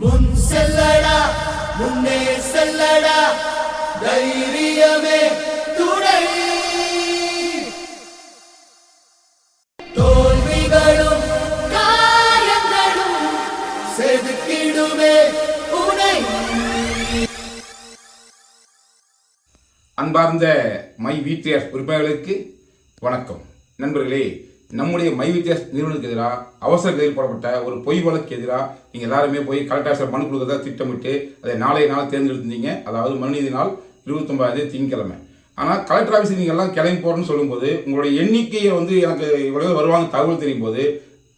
முன் செல்லடா முன்னே செல்லடா தைரியமே துணை. தோல்விகளும் காயங்களும் செதுக்கிடுமே உனை. அன்பார்ந்த மை வீட்டியர் உறுப்பினர்களுக்கு வணக்கம். நண்பர்களே நம்முடைய மை வித்யா நிறுவனத்துக்கு எதிராக அவசர கதியில் போடப்பட்ட ஒரு பொய் வழக்கு எதிராக நீங்கள் எல்லாருமே போய் கலெக்டர் ஆஃபீஸில் மனு கொடுக்கறதா திட்டமிட்டு அதை நாளைய நாள் தேர்ந்தெடுத்திருந்தீங்க. அதாவது மனுநீதி நாள் இருபத்தொன்பதாம் திங்கக்கிழமை ஆனால் கலெக்டர் ஆஃபீஸ் நீங்கள் எல்லாம் கிளம்பி போகிறேன்னு சொல்லும்போது உங்களுடைய எண்ணிக்கையை வந்து எனக்கு இவ்வளவு வருவாங்க தகவல் தெரியும் போது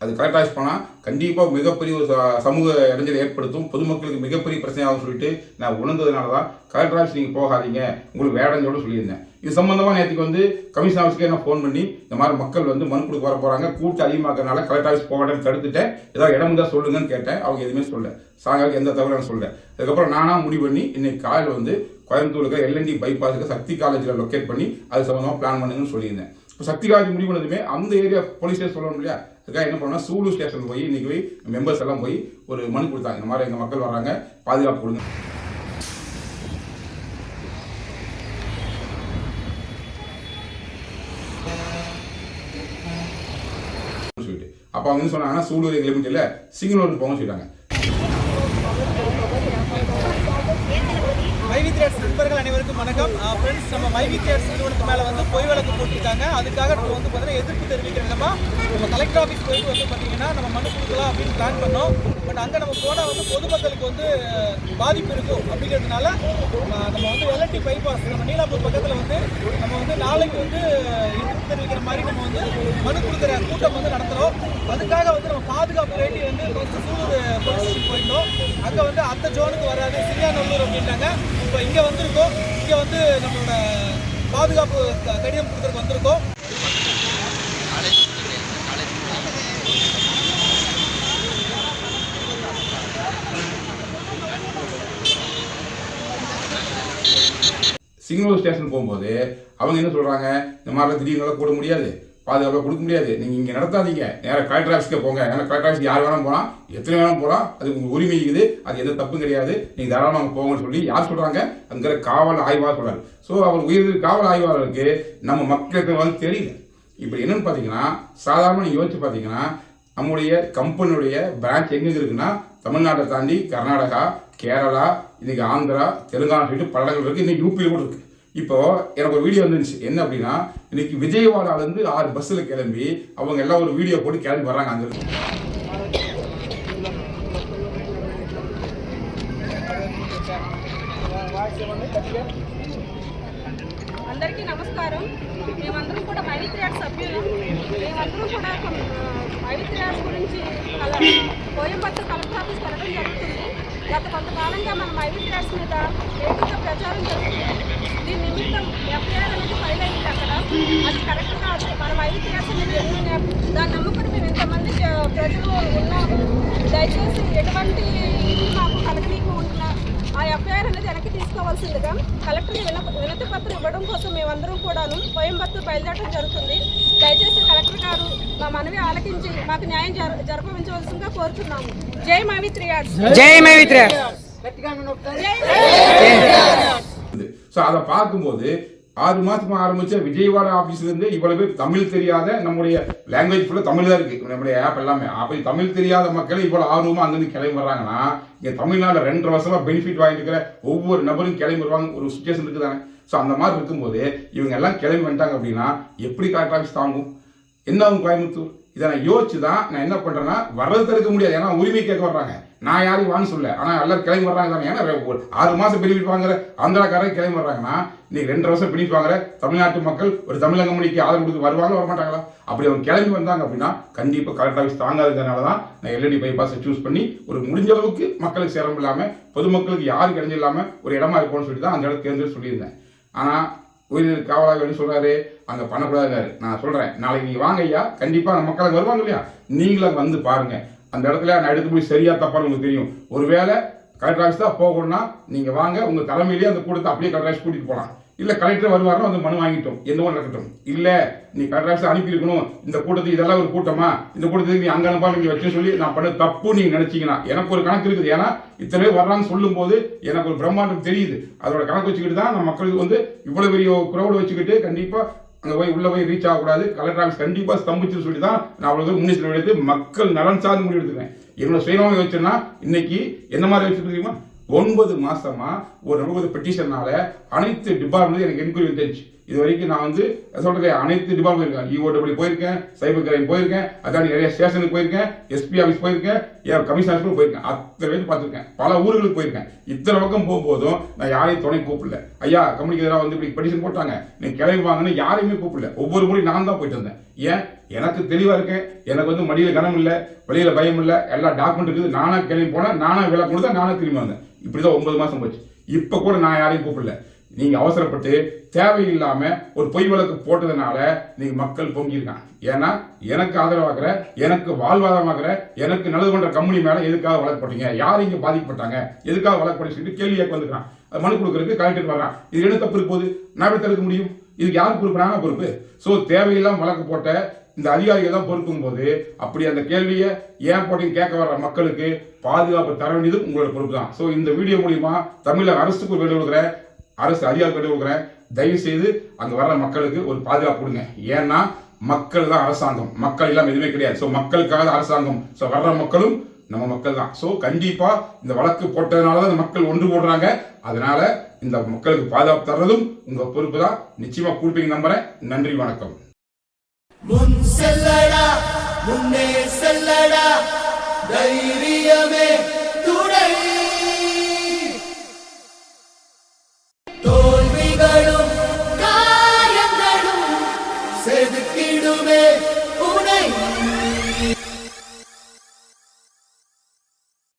அது கலெக்ட் ஆஃபீஸ் போனால் கண்டிப்பாக மிகப்பெரிய ஒரு ச- சமூக இடைஞ்சலை ஏற்படுத்தும். பொதுமக்களுக்கு மிகப்பெரிய பிரச்சனையாகும் சொல்லிட்டு நான் உணர்ந்ததுனால தான் கலெக்டர் ஆஃபீஸ் நீங்கள் போகாதீங்க. உங்களுக்கு வேடஞ்சோட சொல்லியிருந்தேன். இது சம்மந்தமாக நேற்றுக்கு வந்து கமிஷன் ஆஃபீஸ்க்கே நான் ஃபோன் பண்ணி இந்த மாதிரி மக்கள் வந்து மனு கொடுக்க வர போகிறாங்க கூட்டம் அதிகமாக்கறனால கலெக்டர் ஆஃபீஸ் போக தடுத்துட்டேன். ஏதாவது இடம் இருந்தால் சொல்லுங்கன்னு கேட்டேன். அவங்க எதுவுமே சொல்லலை. சாயங்காலம் எந்த தகவலும் நான் சொல்லலை. அதுக்கப்புறம் நானாக முடிவு பண்ணி இன்னைக்கு காலையில் வந்து கோயம்புத்தூருக்கு எல்என்டி பைபாஸுக்கு சக்தி காலேஜில் லொக்கேட் பண்ணி அது சம்மந்தமாக பிளான் பண்ணுங்கன்னு சொல்லியிருந்தேன். ஸோ சக்திகாதி முடிவுனதுமே அந்த ஏரியா போலீஸ் ஸ்டேஷன் சொல்லணும் இல்லையா அதுக்காக என்ன பண்ணோம்னா சூலூர் ஸ்டேஷன் போய் இன்னைக்கு போய் மெம்பர்ஸ் எல்லாம் போய் ஒரு மனு கொடுத்தாங்க. இந்த மாதிரி எங்கள் மக்கள் வராங்க பாதுகாப்பு கொடுங்க. சொல்லிட்டு. அப்போ அவங்க சொன்னாங்கன்னா சூலூர் எங்களுக்கு இல்லை சிங்களூர் போகணும்னு சொல்லிட்டாங்க மைவி தேட்ஸ் நண்பர்கள் அனைவருக்கும் வணக்கம். ஃப்ரெண்ட்ஸ் நம்ம மைவி கேர்ஸ் நிறுவனத்து மேலே வந்து பொய் வழக்கு போட்டிருக்காங்க. அதுக்காக நம்ம வந்து பார்த்தீங்கன்னா எதிர்ப்பு தெரிவிக்கிற விதமாக நம்ம கலெக்டர் ஆஃபீஸ் போயிட்டு வந்து பார்த்தீங்கன்னா நம்ம மனு கொடுக்கலாம் அப்படின்னு பிளான் பண்ணோம். பட் அங்கே நம்ம போனால் வந்து பொதுமக்களுக்கு வந்து பாதிப்பு இருக்கும் அப்படிங்கிறதுனால நம்ம வந்து எல்என்டி பைபாஸ் நம்ம நீலாப்பூர் பக்கத்தில் வந்து நம்ம வந்து நாளைக்கு வந்து எதிர்ப்பு தெரிவிக்கிற மாதிரி நம்ம வந்து மனு கொடுக்குற கூட்டம் வந்து நடத்துகிறோம் அதுக்காக வந்து நம்ம பாதுகாப்பு வந்து சூலூர் போலீஸ் போயிட்டோம் அங்கே வந்து அந்த ஜோனுக்கு வராது சிறியாநல்லூர் அப்படின்ட்டாங்க இப்போ இங்கே வந்திருக்கோம். இங்கே வந்து நம்மளோட பாதுகாப்பு கடிதம் கொடுத்துருக்கு வந்திருக்கோம். சிங்கனூர் ஸ்டேஷன் போகும்போது அவங்க என்ன சொல்றாங்க? இந்த மாதிரிலாம் திடீர்னு கூட முடியாது. பாதுகாப்பாக கொடுக்க முடியாது. நீங்கள் இங்கே நடத்தாதீங்க. நேராக கலெக்டர் ஆஃபீஸ்க்கே போங்க. ஏன்னா கலெக்டர் ஆஃபீஸ் யார் வேணாலும் போகலாம் எத்தனை வேணாலும் போகலாம் அது உங்கள் உரிமை இருக்குது. அது எந்த தப்பும் கிடையாது. நீங்கள் தாராளமாக போங்கன்னு சொல்லி யார் சொல்கிறாங்க அங்கிற காவல் ஆய்வாளர் சொல்கிறார் ஸோ அவர் உயிர் காவல் ஆய்வாளருக்கு நம்ம மக்களுக்கு வந்து தெரியல. இப்போ என்னென்னு பார்த்தீங்கன்னா சாதாரண நீங்கள் யோசிச்சு பார்த்தீங்கன்னா நம்முடைய கம்பெனியுடைய பிரான்ச் எங்க இருக்குன்னா தமிழ்நாட்டை தாண்டி கர்நாடகா கேரளா இன்னைக்கு ஆந்திரா தெலுங்கானா சொல்லிட்டு பல இடங்கள் இருக்குது இன்னும் யூபியில் கூட இருக்குது இப்போது எனக்கு ஒரு வீடியோ வந்துருந்துச்சு. என்ன அப்படின்னா இன்னைக்கு விஜயவாடால இருந்து ஆறு பஸ்ஸில் கிளம்பி அவங்க எல்லாம் ஒரு வீடியோ போட்டு கிளம்பி வர்றாங்க அங்க இருந்து అందరికీ నమస్కారం మేమందరం కూడా మైత్రియాడ్ సభ్యులు మేమందరం కూడా మైత్రియాడ్ గురించి కల కోయంబత్తు కలెక్టర్ ఆఫీస్ వెళ్ళడం జరుగుతుంది గత కొంతకాలంగా మన మైత్రియాడ్స్ మీద ఏకైక ప్రచారం జరుగుతుంది దీని నిమిత్తం ఎఫ్ఐఆర్ అనేది ఫైల్ అయింది అక్కడ. అది కరెక్ట్ కాదు. మన మైత్రియాడ్స్ మీద ఎన్ని దాన్ని నమ్ముకుని మేము ఇంతమంది ప్రజలు ఉన్నాము. దయచేసి ఎటువంటి ఇది మాకు కలగనీయకుండా ఆ ఎఫ్ఐఆర్ అనేది వెనక్కి తీసుకోవాల్సిందిగా కలెక్టర్కి విన వినతి పత్రం ఇవ్వడం కోసం మేమందరం కూడాను కోయంబత్తూరు బయలుదేరడం జరుగుతుంది. దయచేసి కలెక్టర్ గారు మా మనవి ఆలకించి మాకు న్యాయం జర జరపవించవలసిందిగా కోరుతున్నాము జై మావి త్రియాడ్స్ జై మైత్రి ஸோ அதை பார்க்கும்போது ஆறு மாசமா ஆரம்பிச்ச விஜயவாடா ஆபீஸ்ல இருந்து இவ்வளவு பேர் தமிழ் தெரியாத நம்முடைய லாங்குவேஜ் ஃபுல்லா தமிழ் தான் இருக்கு நம்முடைய ஆப் எல்லாமே அப்படி தமிழ் தெரியாத மக்கள் இவ்வளவு ஆர்வமா அங்கிருந்து கிளம்பி வர்றாங்கன்னா இங்க தமிழ்நாடுல ரெண்டரை வருஷமா பெனிஃபிட் வாங்கிட்டு இருக்கிற ஒவ்வொரு நபரும் கிளம்பி வருவாங்க ஒரு சுச்சுவேஷன் இருக்குதானே ஸோ அந்த மாதிரி இருக்கும்போது இவங்க எல்லாம் கிளம்பி வந்துட்டாங்க அப்படின்னா எப்படி கலெக்டர் ஆஃபீஸ் தாங்கும் என்ன ஆகும் கோயம்புத்தூர்? இதை நான் யோசிச்சு தான் நான் என்ன பண்ணுறேன்னா வர்றது தடுக்க முடியாது. ஏன்னா உரிமை கேட்க வர்றாங்க. நான் யாரையும் வான்னு சொல்ல ஆனால் எல்லாரும் கிளம்பி வர்றாங்க தானே. ஏன்னா ஆறு மாதம் பெனிஃபிட் வாங்குற ஆந்திராக்காரங்க கிளம்பி வர்றாங்கன்னா இன்னைக்கு ரெண்டு வருஷம் பெனிஃபிட் வாங்குற தமிழ்நாட்டு மக்கள் ஒரு தமிழக மொழிக்கு ஆதரவு கொடுத்து வருவாங்க வர மாட்டாங்களா அப்படி அவங்க கிளம்பி வந்தாங்க அப்படின்னா கண்டிப்பாக கலெக்டர் ஆஃபீஸ் தாங்காததுனால தான் நான் எல்எடி பைபாஸை சூஸ் பண்ணி ஒரு முடிஞ்ச அளவுக்கு மக்களுக்கு சேரம் இல்லாமல் பொதுமக்களுக்கு யாருக்கு இடைஞ்சல் இல்லாமல் ஒரு இடமா இருக்கும்னு சொல்லி தான் அந்த இடத்துல தேர்ந்தெடுத்து சொல்லியிருந்தேன். ஆனால் உயிர் காவலாக என்ன சொல்றாரு. அங்க பண்ணக்கூடாதுங்கிறாரு நான் சொல்றேன். நாளைக்கு நீங்க வாங்க ஐயா. கண்டிப்பா அந்த மக்களுக்கு வருவாங்க இல்லையா? நீங்களும் வந்து பாருங்க. அந்த இடத்துல நான் எடுத்து போய் சரியா தப்பான்னு உங்களுக்கு தெரியும். ஒருவேளை கலெக்டர் ஆஃபீஸ் தான் போகணும்னா நீங்க வாங்க. உங்க தலைமையிலேயே அந்த கூட்டத்தை அப்படியே கலெக்டர் ஆஃபீஸ் கூட்டிட்டு போகலாம் இல்லை கலெக்டர் வருவாரோ அந்த மனு வாங்கிட்டோம். என்னவோ நடக்கட்டும். இல்லை நீ கலெக்டர் ஆஃபீஸ் அனுப்பியிருக்கணும் இந்த கூட்டத்துக்கு இதெல்லாம் ஒரு கூட்டமா? இந்த கூட்டத்துக்கு நீ அங்க அனுப்பா நீங்கள் வச்சு சொல்லி நான் பண்ண தப்பு நீங்கள் நினைச்சீங்கன்னா. எனக்கு ஒரு கணக்கு இருக்குது. ஏன்னா இத்தனை பேர் வர்றான்னு சொல்லும் போது எனக்கு ஒரு பிரம்மாண்டம் தெரியுது. அதோட கணக்கு வச்சுக்கிட்டு தான் நம்ம மக்களுக்கு வந்து இவ்வளோ பெரிய crowd வச்சுக்கிட்டு கண்டிப்பாக அங்கே போய் உள்ள போய் ரீச் ஆகக்கூடாது. கலெக்டர் ஆஃபீஸ் கண்டிப்பாக ஸ்தம்பிச்சு சொல்லி தான் நான் அவ்வளவு முன்னெச்சரிக்கை எடுத்து மக்கள் நலன் சார்ந்து முடிவு எடுத்துக்கிறேன் என்னோட சுயநலம் வச்சுன்னா இன்னைக்கு என்ன மாதிரி வச்சுட்டு தெரியுமா? ஒன்பது மாசமா ஒரு நமக்கு பெட்டிஷனால அனைத்து டிபார்ட்மெண்ட் எனக்கு என்கொயரி வந்துருச்சு. இது வரைக்கும் நான் வந்து சொல்றேன் அனைத்து டிபார்ட்மெண்ட் இருக்கேன். இஓடபிள்யூ போயிருக்கேன் சைபர் கிரைம் போயிருக்கேன் அதான் நிறைய ஸ்டேஷனுக்கு போயிருக்கேன் எஸ்பி ஆஃபீஸ் போயிருக்கேன் ஏன் கமிஷன் ஆஃபீஸ் போயிருக்கேன். அத்தனை பேர் பார்த்துருக்கேன். பல ஊர்களுக்கு போயிருக்கேன். இத்தனை பக்கம் போகும்போதும் நான் யாரையும் துணை கூப்பிடல. ஐயா கம்பெனிக்கு எதிராக வந்து இப்படி பெட்டிஷன் போட்டாங்க. நீ கிளம்பி வாங்கன்னு யாரையுமே கூப்பிடல. ஒவ்வொரு முறையும் நான் தான் போயிட்டு வந்தேன். ஏன்? எனக்கு தெளிவா இருக்கேன் எனக்கு வந்து மடியில கனம் இல்லை வெளியில பயம் இல்லை. எல்லா டாக்குமெண்ட் இருக்குது. நானா கிளம்பி போனேன். நானா விலை கொடுத்தா நானா திரும்பி வந்தேன். இப்படிதான் ஒன்பது மாசம் போச்சு. இப்ப கூட நான் யாரையும் கூப்பிடல. நீங்க அவசரப்பட்டு தேவையில்லாம ஒரு பொய் வழக்கு போட்டதுனால நீங்க மக்கள் பொங்கியிருக்காங்க ஏன்னா எனக்கு ஆதரவாகிற எனக்கு வாழ்வாதாரமாகிற எனக்கு நல்லது பண்ற கம்பெனி மேல எதுக்காக வழக்கு போட்டீங்க யார் இங்க பாதிக்கப்பட்டாங்க? எதுக்காக வழக்கு போட்டு சொல்லிட்டு கேள்வி வந்துக்கிறான். மனு கொடுக்கறதுக்கு கலெக்டர் வர்றான். இது என்ன தப்பு இருக்க போது நான் எப்படி தடுக்க முடியும்? இதுக்கு யார் பொறுப்பு? பொறுப்பு. ஸோ தேவையில்லாம வழக்கு போட்ட இந்த அதிகாரிகள் தான் பொறுக்கும் போது அப்படி அந்த கேள்வியை ஏன் போட்டீங்க கேட்க வர்ற மக்களுக்கு பாதுகாப்பு தர வேண்டியது உங்களோட பொறுப்பு தான். ஸோ இந்த வீடியோ மூலிமா தமிழக அரசுக்கு வேண்டு கொடுக்குறேன். அரசு அதிகாரி வேண்டு கொடுக்குறேன். தயவு செய்து அங்கே வர்ற மக்களுக்கு ஒரு பாதுகாப்பு கொடுங்க. ஏன்னா மக்கள் தான் அரசாங்கம். மக்கள் எல்லாம் எதுவுமே கிடையாது. ஸோ மக்களுக்காக தான் அரசாங்கம். ஸோ வர்ற மக்களும் நம்ம மக்கள் தான். ஸோ கண்டிப்பாக இந்த வழக்கு போட்டதுனால தான் இந்த மக்கள் ஒன்று போடுறாங்க. அதனால இந்த மக்களுக்கு பாதுகாப்பு தர்றதும் உங்கள் பொறுப்பு தான். நிச்சயமாக கொடுப்பீங்க நம்புறேன். நன்றி வணக்கம். செல்லடா முன்னே செல்லடா தைரியமே துணை. தோல்விகளும் காயங்களும் செதுக்கிடுமே.